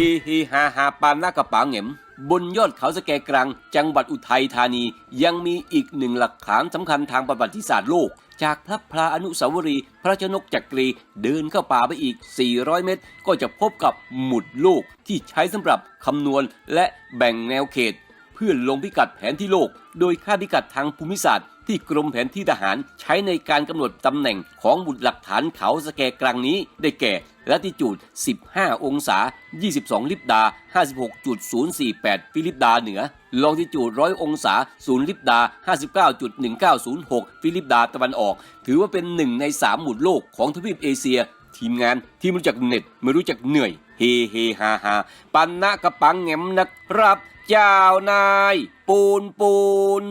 ฮีฮีฮาฮาปานหน้ากระป๋าเหงมบนยอดเขาสแกกรัง จังหวัดอุทัยธานี ยังมีอีกหนึ่งหลักฐานสำคัญทางประวัติศาสตร์โลก จากพระพลาอนุสาวรีย์พระชนกจักรีเดินเข้าป่าไปอีก 400 เมตร ก็จะพบกับหมุดโลกที่ใช้สำหรับคำนวณและแบ่งแนวเขต เพื่อลงพิกัดแผนที่โลก โดยค่าพิกัดทางภูมิศาสตร์ที่กรมแผนที่ทหารใช้ในการกำหนดตำแหน่งของบุตรหลักฐานเขาสแกกลางนี้ได้แก่ ลัติจูด 15 องศา 22 ลิบดา 56.048 ฟิลิปดาเหนือ ลองติจูด 100 องศา 0 ลิบดา 59.1906 ฟิลิปดาตะวันออก ถือว่าเป็นหนึ่งใน 3 หมุดโลกของทวีปเอเชีย ทีมงานที่ไม่รู้จักเหน็ดไม่รู้จักเหนื่อย เฮเฮฮาฮาปันนะกระปังแงมนะครับ เจ้านาย ปูนปูน